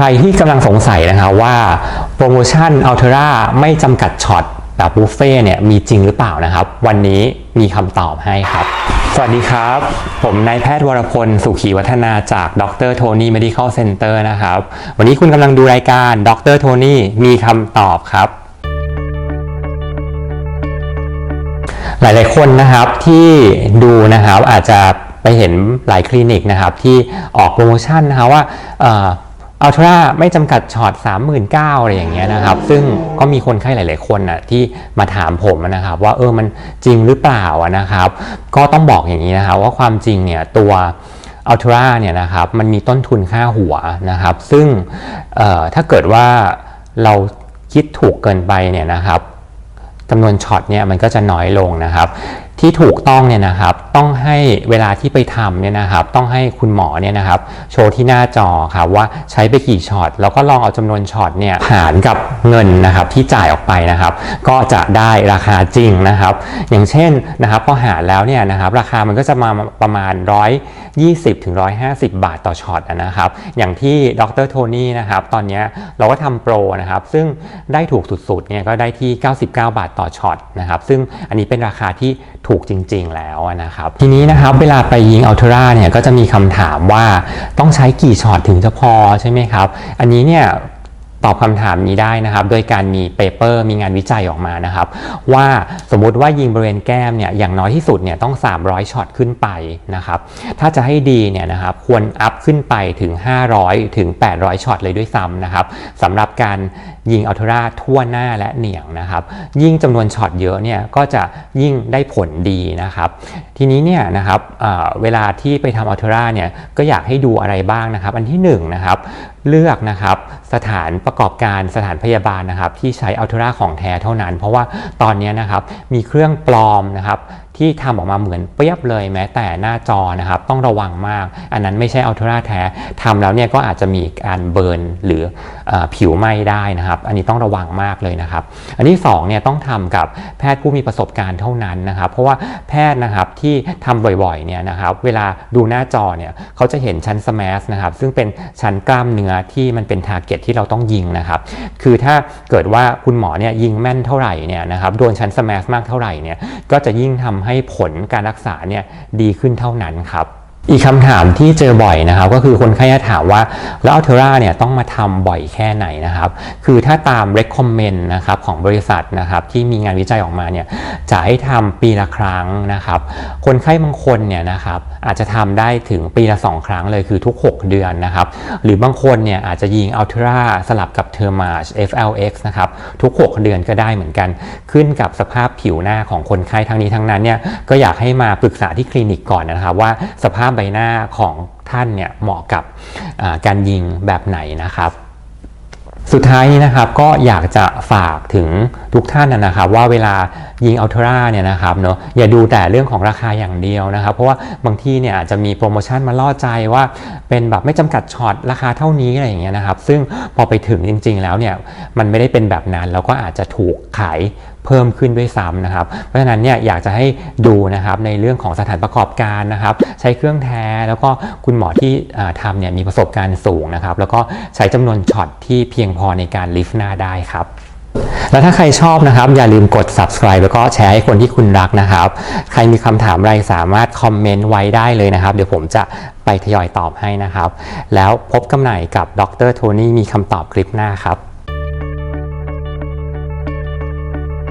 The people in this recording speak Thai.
ใครที่กำลังสงสัยนะครับว่าโปรโมชั่นอัลเทราไม่จำกัดช็อตแบบบุฟเฟ่เนี่ยมีจริงหรือเปล่านะครับ วันนี้มีคำตอบให้ครับ สวัสดีครับ ผมนายแพทย์วรพล สุขีวัฒนาจากดรโทนี่ medical center นะครับ วันนี้คุณกำลังดูรายการดรโทนี่มีคำตอบครับหลาย ๆ คนนะครับที่ดูนะครับอาจจะไปเห็นหลายคลินิกนะครับที่ออกโปรโมชั่นนะครับว่า อัลตร้าไม่จำกัดช็อต39,000อะไรอย่างเงี้ยนะครับ ซึ่งก็มีคนไข้หลาย ๆ คนนะที่มาถามผมนะครับ ว่าเออมันจริงหรือเปล่าอะนะครับ ก็ต้องบอกอย่างนี้นะครับว่าความจริงเนี่ยตัวอัลตร้าเนี่ยนะครับมันมีต้นทุนค่าหัวนะครับ ซึ่งเอ่อถ้าเกิดว่าเราคิดถูกเกินไปเนี่ยนะครับจำนวนช็อตเนี่ยมันก็จะน้อยลงนะครับ ที่ถูกต้องเนี่ยนะครับต้องให้เวลาที่ไปทำเนี่ยนะครับต้องให้คุณหมอเนี่ยนะครับโชว์ที่หน้าจอครับว่าใช้ไปกี่ช็อตแล้วก็ลองเอาจำนวนช็อตเนี่ยหารกับเงินนะครับที่จ่ายออกไปนะครับ ก็จะได้ราคาจริงนะครับ อย่างเช่นนะครับพอหารแล้วเนี่ยนะครับราคามันก็จะมาประมาณ 120ถึง150 บาทต่อช็อตนะครับ อย่างที่ดรโทนี่นะครับตอนนี้เราก็ทำโปรนะครับซึ่งได้ถูกสุดๆเนี่ยก็ได้ที่ 99 บาทต่อช็อตนะครับซึ่งอันนี้เป็นราคาที่ถูกจริง ๆ แล้วนะครับ ทีนี้นะครับเวลาไปยิงอัลเทราเนี่ยก็จะมีคำถามว่าต้องใช้กี่ช็อตถึงจะพอใช่ไหมครับ อันนี้เนี่ยตอบคำถามนี้ได้นะครับ โดยการมีเปเปอร์มีงานวิจัยออกมานะครับ ว่าสมมุติว่ายิงบริเวณแก้มเนี่ยอย่างน้อยที่สุดเนี่ยต้อง 300ช็อตขึ้นไปนะครับ ถ้าจะให้ดีเนี่ยนะครับควรอัพขึ้นไปถึง 500 ถึง 800ช็อตเลยด้วยซ้ำนะครับสำหรับการ ยิงอัลทราทั่วหน้าและเหนียงนะครับ ยิ่งจำนวนช็อตเยอะเนี่ยก็จะยิ่งได้ผลดีนะครับ ทีนี้เนี่ยนะครับเเวลาที่ไปทำอัลทราเนี่ยก็อยากให้ดูอะไรบ้างนะครับ อันที่หนึ่งนะครับเลือกนะครับสถานประกอบการสถานพยาบาลนะครับที่ใช้อัลทราของแท้เท่านั้น เพราะว่าตอนนี้นะครับมีเครื่องปลอมนะครับ ที่ทำออกมาเหมือนเปรียบเลยแม้แต่หน้าจอนะครับต้องระวังมาก อันนั้นไม่ใช่อัลเทราแท้ทำแล้วเนี่ยก็อาจจะมีการเบิร์นหรืออผิวไหม้ได้นะครับ อันนี้ต้องระวังมากเลยนะครับ อันที่สองเนี่ยต้องทำกับแพทย์ผู้มีประสบการณ์เท่านั้นนะครับ เพราะว่าแพทย์นะครับที่ทำบ่อยๆเนี่ยนะครับเวลาดูหน้าจอเนี่ยเขาจะเห็นชั้นสมาสนะครับซึ่งเป็นชั้นกล้ามเนื้อที่มันเป็นทาร์เก็ตที่เราต้องยิงนะครับคือถ้าเกิดว่าคุณหมอเนี่ยยิงแม่นเท่าไหร่เนี่ยนะครับโดนชั้นสมาสมากเท่าไหร่เนี่ยก็จะยิ่งทำใให้ผลการรักษาเนี่ยดีขึ้นเท่านั้นครับ อีกคำถามที่เจอบ่อยนะครับก็คือคนไข้จะถามว่าแล้วอัลเทราเนี่ยต้องมาทำบ่อยแค่ไหนนะครับ คือถ้าตาม recommend นะครับของบริษัทนะครับที่มีงานวิจัยออกมาเนี่ยจะให้ทำปีละครั้งนะครับ คนไข้บางคนเนี่ยนะครับอาจจะทำได้ถึงปีละ 2 ครั้งเลยคือทุก 6 เดือนนะครับ หรือบางคนเนี่ยอาจจะยิงอัลเทราสลับกับเทอร์มาช FLX นะครับทุก 6 เดือนก็ได้เหมือนกัน ขึ้นกับสภาพผิวหน้าของคนไข้ทั้งนี้ทั้งนั้นเนี่ยก็อยากให้มาปรึกษาที่คลินิกก่อนนะครับว่าสภาพใบหน้าของท่านเนี่ยเหมาะกับการยิงแบบไหนนะครับ สุดท้ายนี้นะครับก็อยากจะฝากถึงทุกท่านนะครับว่าเวลายิงอัลเทราเนี่ยนะครับเนาะอย่าดูแต่เรื่องของราคาอย่างเดียวนะครับ เพราะว่าบางที่เนี่ยอาจจะมีโปรโมชั่นมาล่อใจว่าเป็นแบบไม่จำกัดช็อตราคาเท่านี้อะไรอย่างเงี้ยนะครับ ซึ่งพอไปถึงจริง ๆ แล้วเนี่ยมันไม่ได้เป็นแบบนั้นแล้วก็อาจจะถูกขายเพิ่มขึ้นด้วยซ้ำนะครับ เพราะฉะนั้นเนี่ยอยากจะให้ดูนะครับในเรื่องของสถานประกอบการนะครับ ใช้เครื่องแท้แล้วก็คุณหมอที่ทำเนี่ยมีประสบการณ์สูงนะครับ แล้วก็ใช้จำนวนช็อตที่เพียงพอในการลิฟต์หน้าได้ครับ แล้วถ้าใครชอบนะครับ อย่าลืมกด subscribe แล้วก็แชร์ให้คนที่คุณรักนะครับ ใครมีคำถามอะไรสามารถคอมเมนต์ไว้ได้เลยนะครับ เดี๋ยวผมจะไปทยอยตอบให้นะครับ แล้วพบกันใหม่กับดรโทนี่มีคำตอบคลิปหน้าครับ